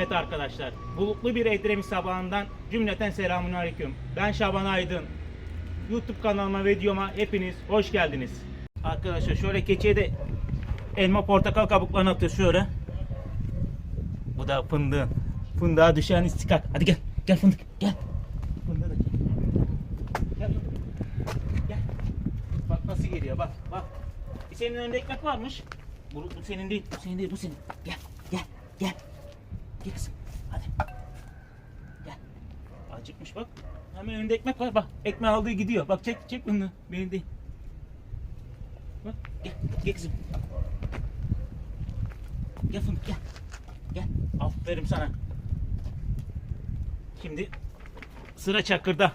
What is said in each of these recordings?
Evet arkadaşlar, bulutlu bir Edremit sabahından cümleten selamun aleyküm. Ben Şaban Aydın. YouTube kanalıma, videoma hepiniz hoş geldiniz. Arkadaşlar şöyle keçiye de elma portakal kabuklarını atıyor şöyle. Bu da fındığın. Fındığa düşen istikak. Hadi gel, gel fındık, gel. Fındığı da çek. Gel. Gel. Bak nasıl geliyor, bak, bak. Senin önünde ekmek varmış. Bu, bu senin değil, bu senin değil, bu senin. Gel, gel, gel. Gel kızım. Hadi. Gel. Acıkmış bak. Hemen önünde ekmek var. Bak ekmeği aldığı gidiyor. Bak çek çek bunu. Benim değil. Bak gel. Gel kızım. Gel fındık gel. Gel. Aferin sana. Şimdi sıra çakırda.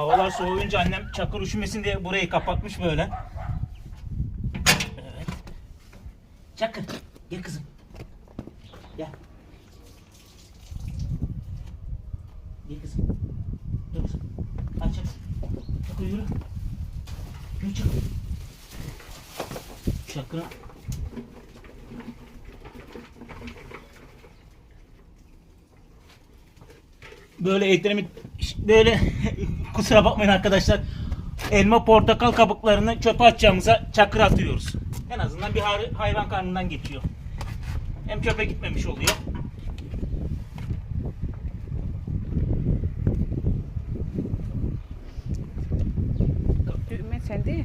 Havalar soğuyunca annem çakır üşümesin diye burayı kapatmış böyle. Evet. Çakır. Gel kızım. Gel. Gel kızım. Dur kızım. Hadi çakır. Çakır yürü. Yürü çakır. Çakır'ın böyle etlerimi böyle kusura bakmayın arkadaşlar elma portakal kabuklarını çöpe atacağımıza çakır atıyoruz. En azından bir hay- hayvan karnından geçiyor. Hem çöpe gitmemiş oluyor. Düğme sende.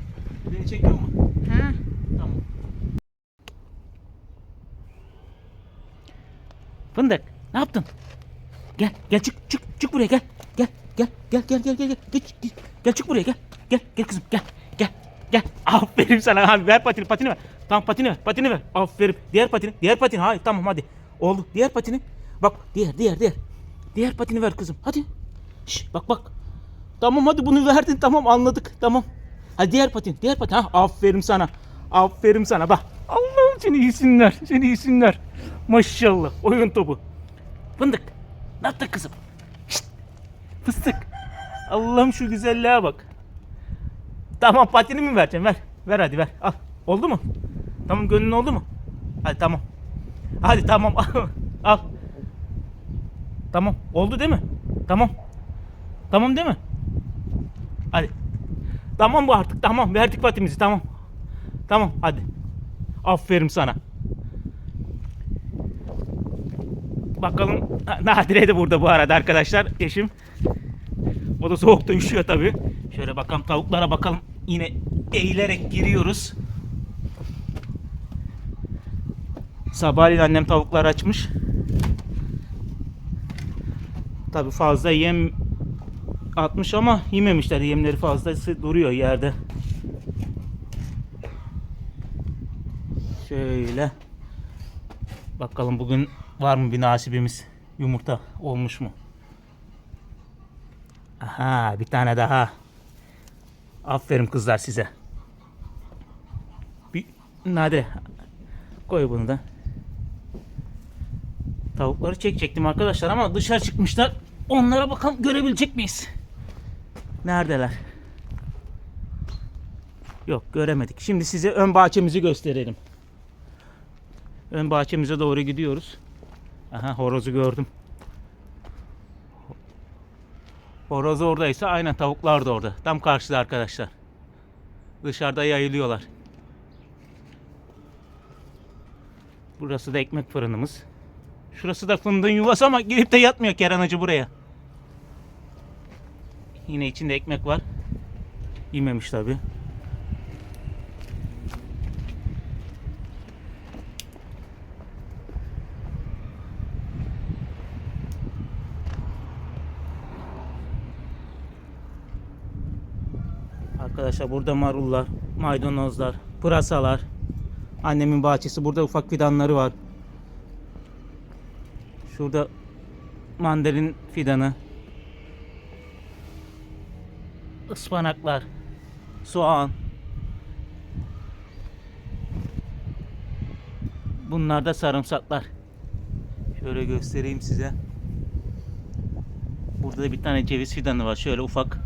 Beni çekiyor mu? Ha. Tamam. Fındık ne yaptın? Gel gel çık çık çık buraya gel. Gel gel gel gel gel gel gel gel gel, gel çık buraya gel. Gel gel kızım gel gel gel. Aferin sana abi ver patini patini ver. Tamam patini ver patini ver. Aferin. Diğer patini diğer patini hayır tamam hadi. Oldu diğer patini. Bak diğer diğer diğer. Diğer patini ver kızım hadi. Şş, bak bak. Tamam hadi bunu verdin tamam anladık tamam. Hadi diğer patin diğer patin. Ha, aferin sana. Aferin sana bak. Allah'ım seni iyisinler. Seni iyisinler. Maşallah oyun topu. Fındık. Ne yaptın kızım? Fıstık. Allah'ım şu güzelliğe bak. Tamam patini mi vereceksin? Ver. Ver hadi ver. Al. Oldu mu? Tamam gönlün oldu mu? Hadi tamam. Hadi tamam. Al. Tamam. Oldu değil mi? Tamam. Tamam değil mi? Hadi. Tamam bu artık. Tamam. Verdik patimizi. Tamam. Tamam. Hadi. Aferin sana. Bakalım. Nadire de burada bu arada arkadaşlar. Eşim. O da soğukta üşüyor tabii. Şöyle bakalım tavuklara bakalım. Yine eğilerek giriyoruz. Sabahleyin annem tavuklar açmış. Tabii fazla yem atmış ama yememişler. Yemleri fazlası duruyor yerde. Şöyle. Bakalım bugün var mı bir nasibimiz? Yumurta olmuş mu? Aha bir tane daha. Aferin kızlar size. Bir Nadire koy bunu da. Tavukları çekecektim arkadaşlar ama dışarı çıkmışlar. Onlara bakalım görebilecek miyiz? Neredeler? Yok göremedik. Şimdi size ön bahçemizi gösterelim. Ön bahçemize doğru gidiyoruz. Aha horozu gördüm. Horoz oradaysa aynen tavuklar da orada. Tam karşıda arkadaşlar. Dışarıda yayılıyorlar. Burası da ekmek fırınımız. Şurası da fındığın yuvası ama girip de yatmıyor Keranacı buraya. Yine içinde ekmek var. Yememiş tabi. Arkadaşlar burada marullar, maydanozlar, pırasalar. Annemin bahçesi. Burada ufak fidanları var. Şurada mandalin fidanı. ıspanaklar, soğan. Bunlar da sarımsaklar. Şöyle göstereyim size. Burada da bir tane ceviz fidanı var. Şöyle ufak.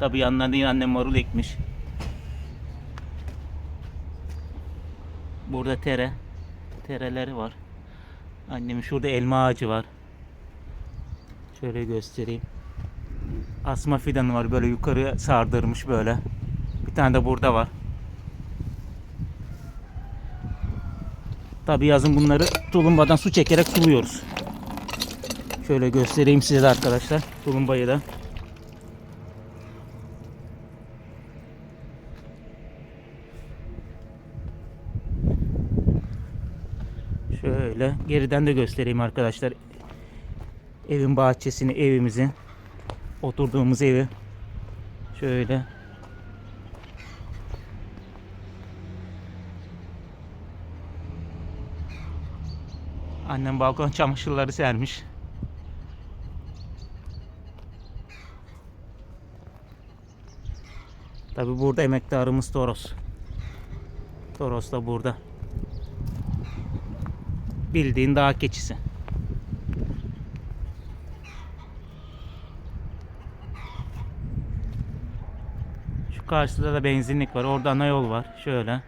Tabii yanlarında yine annem marul ekmiş. Burada tere. Tereleri var. Annemin şurada elma ağacı var. Şöyle göstereyim. Asma fidanı var böyle yukarıya sardırmış böyle. Bir tane de burada var. Tabii yazın bunları tulumbadan su çekerek suluyoruz. Şöyle göstereyim size de arkadaşlar tulumbayı da. Şöyle geriden de göstereyim arkadaşlar. Evin bahçesini, evimizi, oturduğumuz evi. Şöyle. Annem balkon çamaşırları sermiş. Tabi burada emektarımız Toros. Toros da burada. Bildiğin dağ keçisi. Şu karşıda da benzinlik var. Orada ana yol var. Şöyle.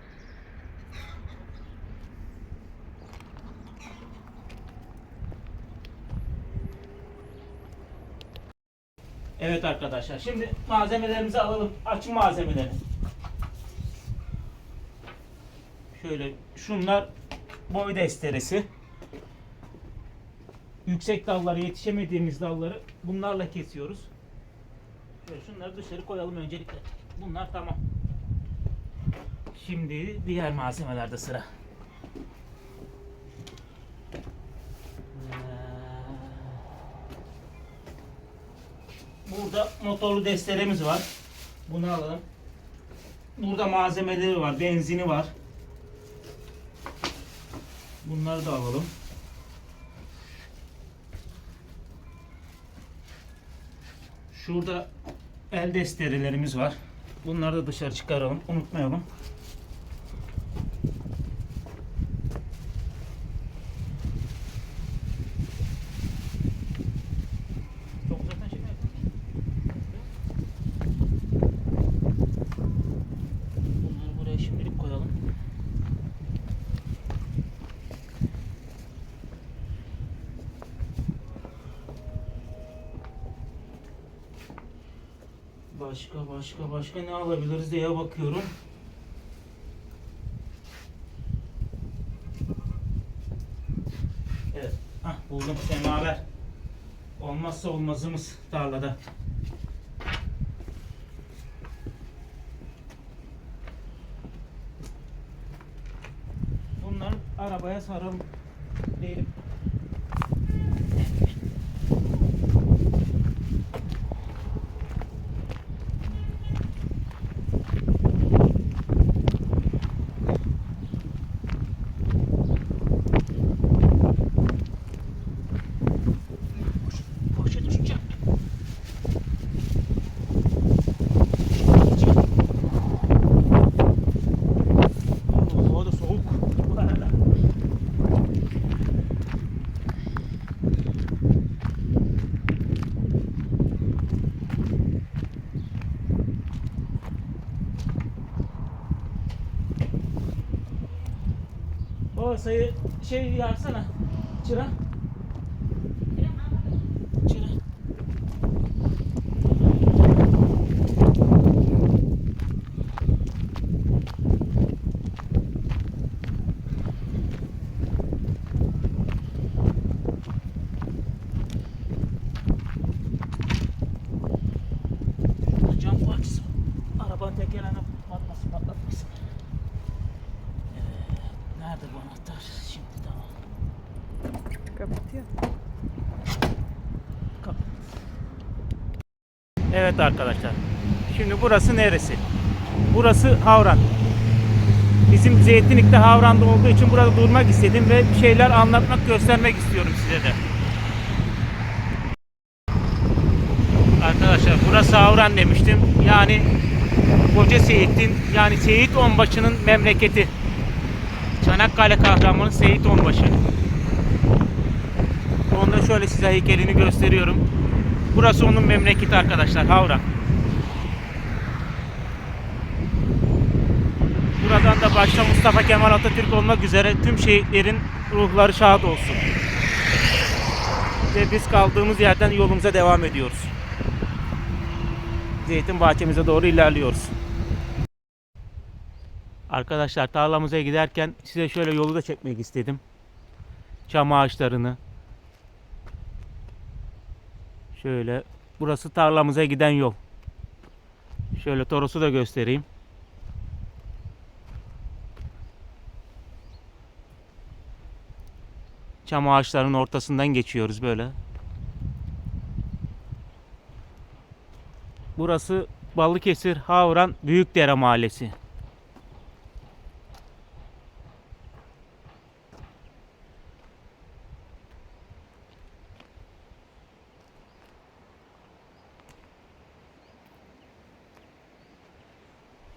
Evet arkadaşlar. Şimdi malzemelerimizi alalım. Açın malzemeleri. Şöyle şunlar boy desteresi. Yüksek dallara yetişemediğimiz dalları bunlarla kesiyoruz. Şöyle şunları dışarı koyalım öncelikle. Bunlar tamam. Şimdi diğer malzemelerde sıra. Burada motorlu desteremiz var. Bunu alalım. Burada malzemeleri var. Benzini var. Bunları da alalım. Şurada el desterelerimiz var. Bunları da dışarı çıkaralım. Unutmayalım. Çok uzaktan çekme. Bunları buraya şimdilik koyalım. Başka ne alabiliriz diye bakıyorum. Evet. Hah buldum semaver. Olmazsa olmazımız tarlada. Bunları arabaya saralım diyelim. O sayı şey yaksana. Çıra. Evet arkadaşlar. Şimdi burası neresi? Burası Havran. Bizim Zeytinlik'te Havran'da olduğu için burada durmak istedim ve bir şeyler anlatmak, göstermek istiyorum size de. Arkadaşlar burası Havran demiştim. Yani Koca Seyit'in yani Seyit Onbaşı'nın memleketi. Çanakkale kahramanı Seyit Onbaşı. Onu da şöyle size heykelini gösteriyorum. Burası onun memleketi arkadaşlar. Havran. Buradan da başta Mustafa Kemal Atatürk olmak üzere tüm şehitlerin ruhları şad olsun. Ve biz kaldığımız yerden yolumuza devam ediyoruz. Zeytin bahçemize doğru ilerliyoruz. Arkadaşlar tarlamıza giderken size şöyle yolu da çekmek istedim. Çam ağaçlarını. Şöyle burası tarlamıza giden yol. Şöyle Toros'u da göstereyim. Çam ağaçlarının ortasından geçiyoruz böyle. Burası Balıkesir Havran Büyükdere Mahallesi.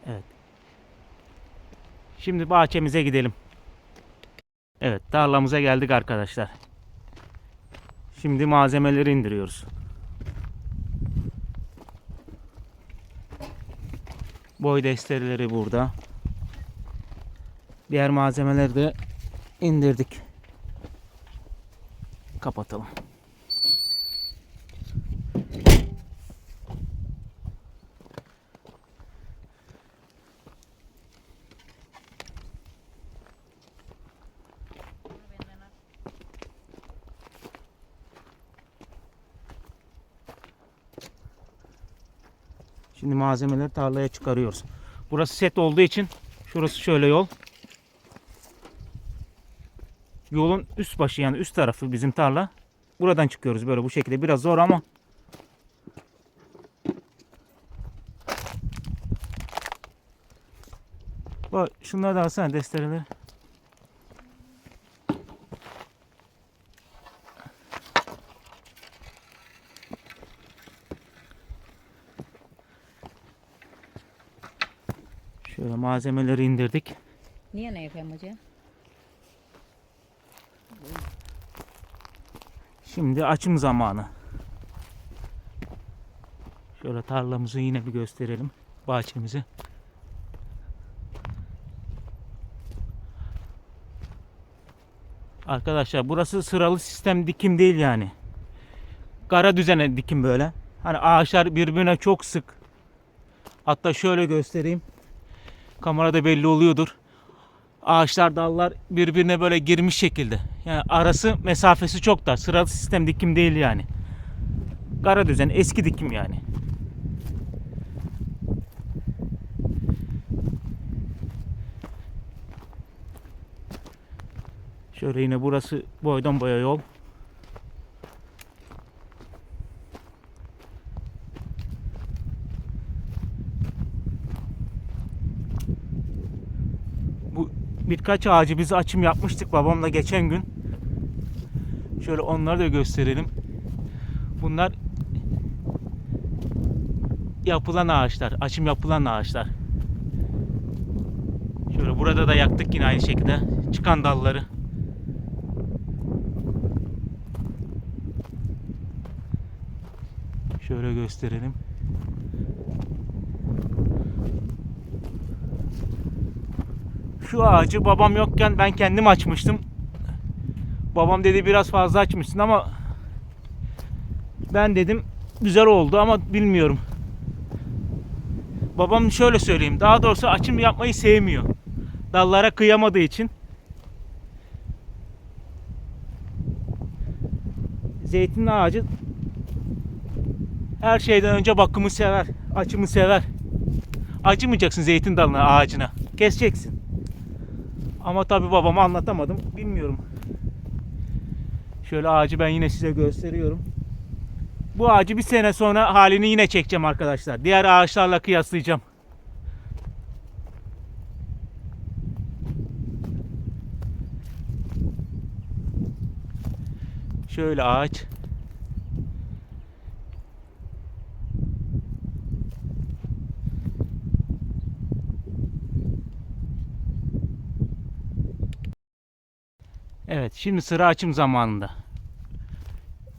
Evet. Şimdi bahçemize gidelim. Evet, tarlamıza geldik arkadaşlar. Şimdi malzemeleri indiriyoruz. Boy desteleri burada. Diğer malzemeleri de indirdik. Kapatalım. Şimdi malzemeleri tarlaya çıkarıyoruz. Burası set olduğu için şurası şöyle yol. Yolun üst başı yani üst tarafı bizim tarla. Buradan çıkıyoruz böyle bu şekilde. Biraz zor ama Bak şunları da alsana destereleri. Şöyle malzemeleri indirdik. Niye ne yapayım hoca? Şimdi açım zamanı. Şöyle tarlamızı yine bir gösterelim. Bahçemizi. Arkadaşlar burası sıralı sistem dikim değil yani. Kara düzene dikim böyle. Hani ağaçlar birbirine çok sık. Hatta şöyle göstereyim. Kamerada belli oluyordur. Ağaçlar dallar birbirine böyle girmiş şekilde. Yani arası mesafesi çok dar. Sıralı sistem dikim değil yani. Kara düzen eski dikim yani. Şöyle yine burası boydan boya yol. Bu birkaç ağacı biz açım yapmıştık babamla geçen gün. Şöyle onları da gösterelim. Bunlar yapılan ağaçlar, açım yapılan ağaçlar. Şöyle burada da yaktık yine aynı şekilde çıkan dalları. Şöyle gösterelim. Şu ağacı babam yokken ben kendim açmıştım. Babam dedi biraz fazla açmışsın ama ben dedim güzel oldu ama bilmiyorum. Babam şöyle söyleyeyim. Daha doğrusu açım yapmayı sevmiyor. Dallara kıyamadığı için. Zeytin ağacı her şeyden önce bakımı sever. Açımı sever. Acımayacaksın zeytin dalına, ağacına. Keseceksin. Ama tabi babama anlatamadım. Bilmiyorum. Şöyle ağacı ben yine size gösteriyorum. Bu ağacı bir sene sonra halini yine çekeceğim arkadaşlar. Diğer ağaçlarla kıyaslayacağım. Şöyle ağaç. Evet şimdi sıra açım zamanında.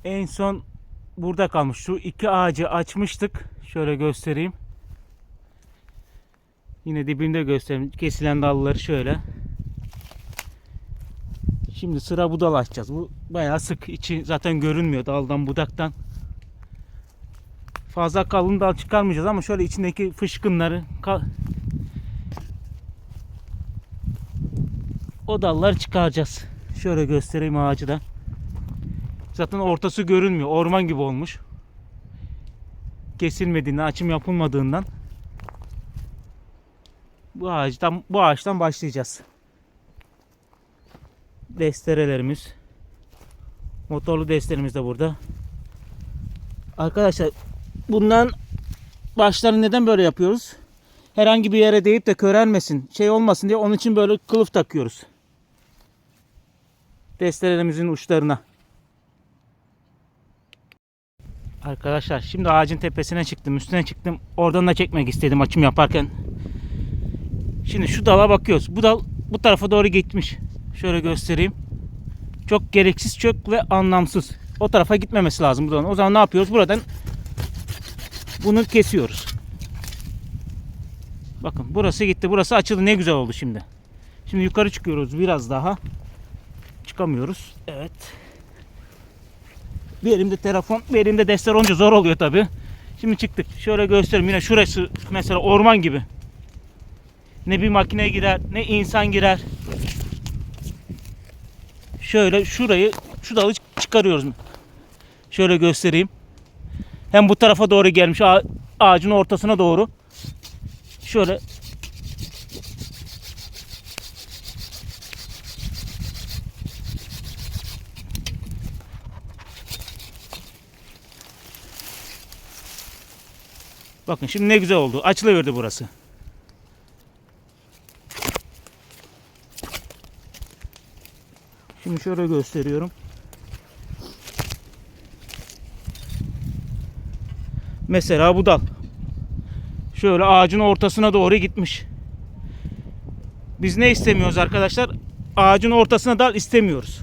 En son burada kalmış. Şu iki ağacı açmıştık. Şöyle göstereyim. Yine dibinde göstereyim. Kesilen dalları şöyle. Şimdi sıra budal açacağız. Bu bayağı sık. içi zaten görünmüyor daldan budaktan. Fazla kalın dal çıkarmayacağız ama şöyle içindeki fışkınları o dalları çıkaracağız. Şöyle göstereyim ağacı da. Zaten ortası görünmüyor. Orman gibi olmuş. Kesilmediğinden, açım yapılmadığından bu ağaçtan bu ağaçtan başlayacağız. Desterelerimiz. Motorlu desteremiz de burada. Arkadaşlar bundan başlarını neden böyle yapıyoruz? Herhangi bir yere değip de körelmesin, şey olmasın diye onun için böyle kılıf takıyoruz. Desterelerimizin uçlarına. Arkadaşlar şimdi ağacın tepesine çıktım, üstüne çıktım. Oradan da çekmek istedim açım yaparken. Şimdi şu dala bakıyoruz. Bu dal bu tarafa doğru gitmiş. Şöyle göstereyim. Çok gereksiz, çok ve anlamsız. O tarafa gitmemesi lazım bu dalın. O zaman ne yapıyoruz? Buradan bunu kesiyoruz. Bakın burası gitti. Burası açıldı. Ne güzel oldu şimdi. Şimdi yukarı çıkıyoruz biraz daha. Çıkamıyoruz. Evet. Bir elimde telefon, bir elimde destek olunca zor oluyor tabi. Şimdi çıktık. Şöyle göstereyim. Yine şurası mesela orman gibi. Ne bir makine girer, ne insan girer. Şöyle şurayı, şu dalı çıkarıyoruz. Şöyle göstereyim. Hem bu tarafa doğru gelmiş ağa- ağacın ortasına doğru. Şöyle Bakın şimdi ne güzel oldu. Açılıverdi burası. Şimdi şöyle gösteriyorum. Mesela bu dal. Şöyle ağacın ortasına doğru gitmiş. Biz ne istemiyoruz arkadaşlar? Ağacın ortasına dal istemiyoruz.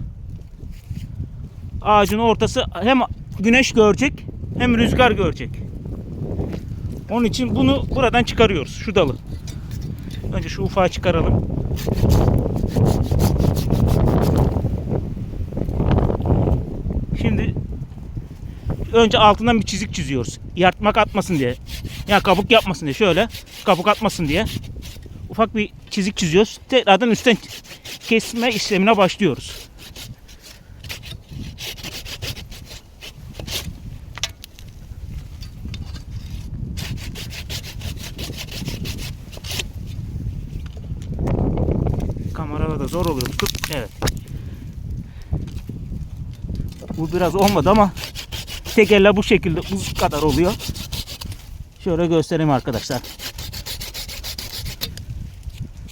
Ağacın ortası hem güneş görecek hem rüzgar görecek. Onun için bunu buradan çıkarıyoruz. Şu dalı. Önce şu ufağı çıkaralım. Şimdi önce altından bir çizik çiziyoruz. Yartmak atmasın diye. Ya kabuk yapmasın diye. Şöyle kabuk atmasın diye. Ufak bir çizik çiziyoruz. Tekrardan üstten kesme işlemine başlıyoruz. Kamerada da zor oluyor. Evet. Bu biraz olmadı ama tek elle bu şekilde bu kadar oluyor. Şöyle göstereyim arkadaşlar.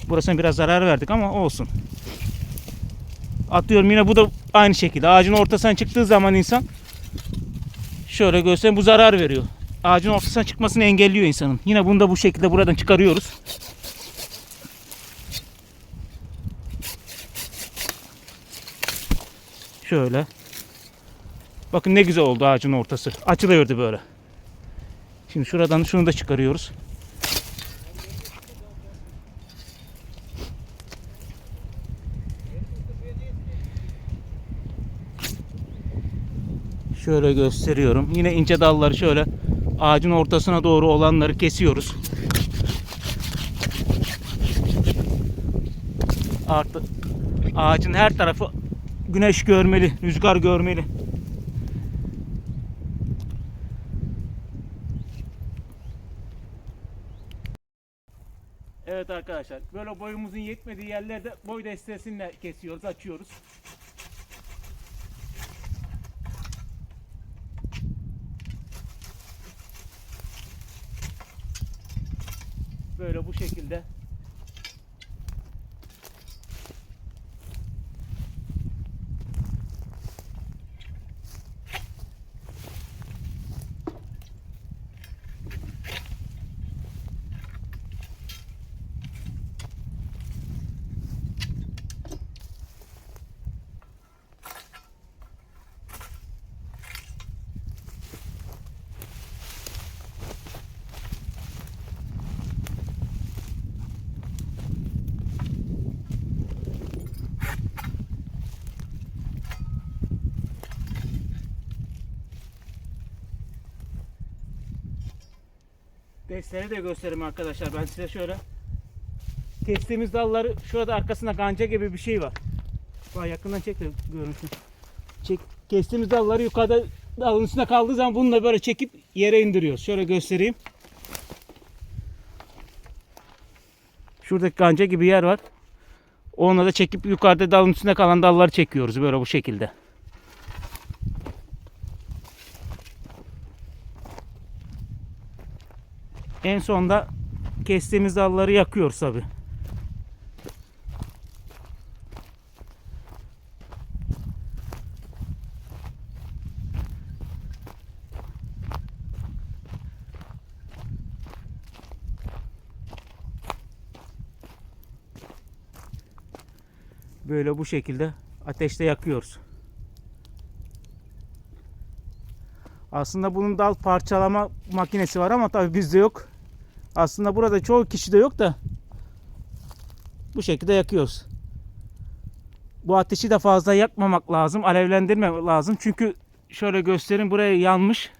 Burasına biraz zarar verdik ama olsun. Atıyorum yine bu da aynı şekilde. Ağacın ortasına çıktığı zaman insan şöyle göstereyim bu zarar veriyor. Ağacın ortasına çıkmasını engelliyor insanın. Yine bunu da bu şekilde buradan çıkarıyoruz. Şöyle. Bakın ne güzel oldu ağacın ortası. Açılıverdi böyle. Şimdi şuradan şunu da çıkarıyoruz. Şöyle gösteriyorum. Yine ince dalları şöyle ağacın ortasına doğru olanları kesiyoruz. Artık ağacın her tarafı güneş görmeli, rüzgar görmeli. Evet arkadaşlar böyle boyumuzun yetmediği yerlerde boy destesinle kesiyoruz, açıyoruz. Desteği de göstereyim arkadaşlar. Ben size şöyle kestiğimiz dalları şurada arkasında ganca gibi bir şey var. Bak yakından çek de görünsün. Çek, kestiğimiz dalları yukarıda dalın üstünde kaldığı zaman bununla böyle çekip yere indiriyoruz. Şöyle göstereyim. Şuradaki ganca gibi yer var. Onunla da çekip yukarıda dalın üstünde kalan dalları çekiyoruz böyle bu şekilde. En sonda kestiğimiz dalları yakıyoruz tabi. Böyle bu şekilde ateşte yakıyoruz. Aslında bunun dal parçalama makinesi var ama tabii bizde yok. Aslında burada çoğu kişide yok da bu şekilde yakıyoruz. Bu ateşi de fazla yakmamak lazım. Alevlendirmemek lazım. Çünkü şöyle göstereyim buraya yanmış.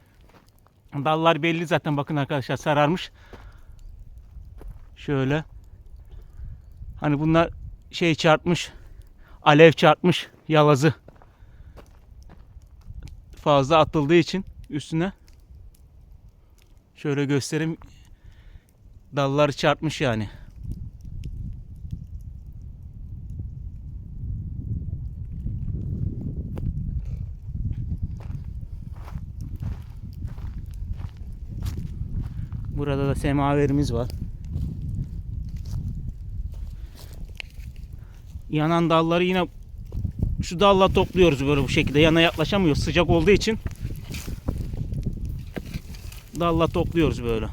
Dallar belli zaten bakın arkadaşlar sararmış. Şöyle. Hani bunlar şey çarpmış. Alev çarpmış yalazı. Fazla atıldığı için üstüne. Şöyle göstereyim. Dallar çarpmış yani. Burada da semaverimiz var. Yanan dalları yine şu dalla topluyoruz böyle bu şekilde. Yana yaklaşamıyor sıcak olduğu için. Dalla topluyoruz böyle.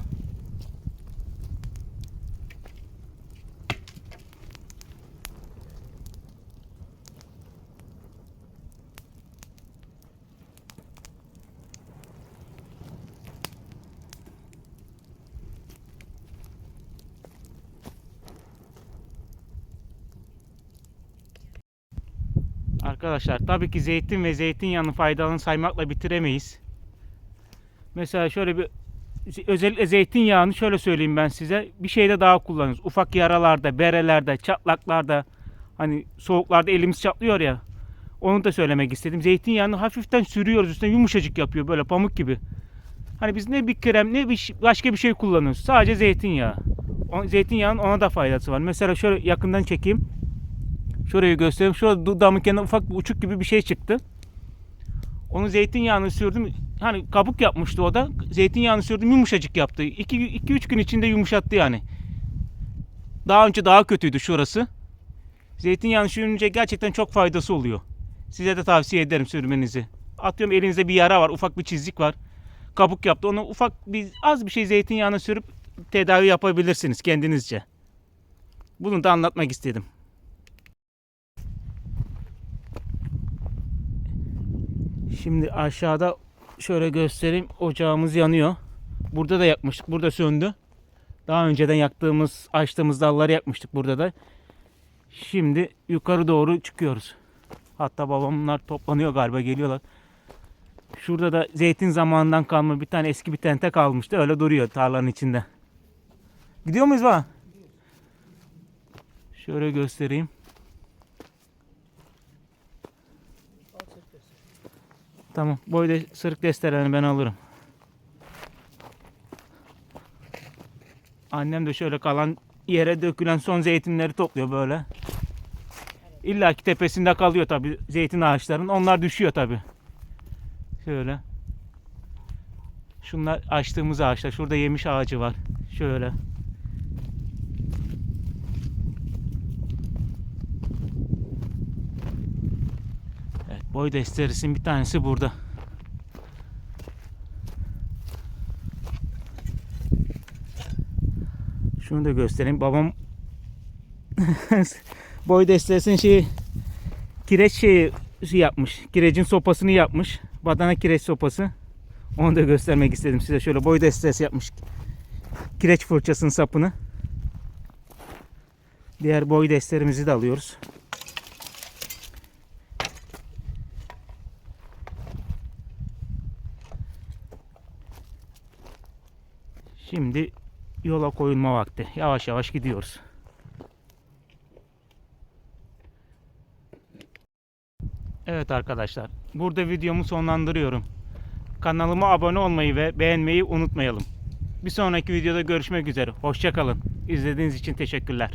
Arkadaşlar tabii ki zeytin ve zeytinyağının faydalarını saymakla bitiremeyiz. Mesela şöyle bir özellikle zeytinyağını şöyle söyleyeyim ben size. Bir şeyde daha kullanıyoruz. Ufak yaralarda, berelerde, çatlaklarda hani soğuklarda elimiz çatlıyor ya. Onu da söylemek istedim. Zeytinyağını hafiften sürüyoruz üstüne yumuşacık yapıyor böyle pamuk gibi. Hani biz ne bir krem ne bir başka bir şey kullanıyoruz. Sadece zeytinyağı. O, zeytinyağının ona da faydası var. Mesela şöyle yakından çekeyim. Şurayı göstereyim. Şurada dudağımın kenarında ufak bir uçuk gibi bir şey çıktı. Onu zeytinyağını sürdüm. Hani kabuk yapmıştı o da. Zeytinyağını sürdüm yumuşacık yaptı. 2-3 gün içinde yumuşattı yani. Daha önce daha kötüydü şurası. Zeytinyağını sürünce gerçekten çok faydası oluyor. Size de tavsiye ederim sürmenizi. Atıyorum elinizde bir yara var, ufak bir çizik var. Kabuk yaptı. Onu ufak bir az bir şey zeytinyağını sürüp tedavi yapabilirsiniz kendinizce. Bunu da anlatmak istedim. Şimdi aşağıda şöyle göstereyim. Ocağımız yanıyor. Burada da yakmıştık. Burada söndü. Daha önceden yaktığımız, açtığımız dalları yakmıştık burada da. Şimdi yukarı doğru çıkıyoruz. Hatta babamlar toplanıyor galiba geliyorlar. Şurada da zeytin zamanından kalma bir tane eski bir tente kalmıştı. Öyle duruyor tarlanın içinde. Gidiyor muyuz baba? Şöyle göstereyim. Tamam. Boy de sırık destelerini ben alırım. Annem de şöyle kalan yere dökülen son zeytinleri topluyor böyle. İlla ki tepesinde kalıyor tabi zeytin ağaçların. Onlar düşüyor tabi. Şöyle. Şunlar açtığımız ağaçlar. Şurada yemiş ağacı var. Şöyle. Evet, boy desterisinin bir tanesi burada. Şunu da göstereyim. Babam boy desterisinin şeyi kireç şeyi şey yapmış. Kirecin sopasını yapmış. Badana kireç sopası. Onu da göstermek istedim size. Şöyle boy destesi yapmış. Kireç fırçasının sapını. Diğer boy destelerimizi de alıyoruz. Şimdi yola koyulma vakti. Yavaş yavaş gidiyoruz. Evet arkadaşlar. Burada videomu sonlandırıyorum. Kanalıma abone olmayı ve beğenmeyi unutmayalım. Bir sonraki videoda görüşmek üzere. Hoşçakalın. İzlediğiniz için teşekkürler.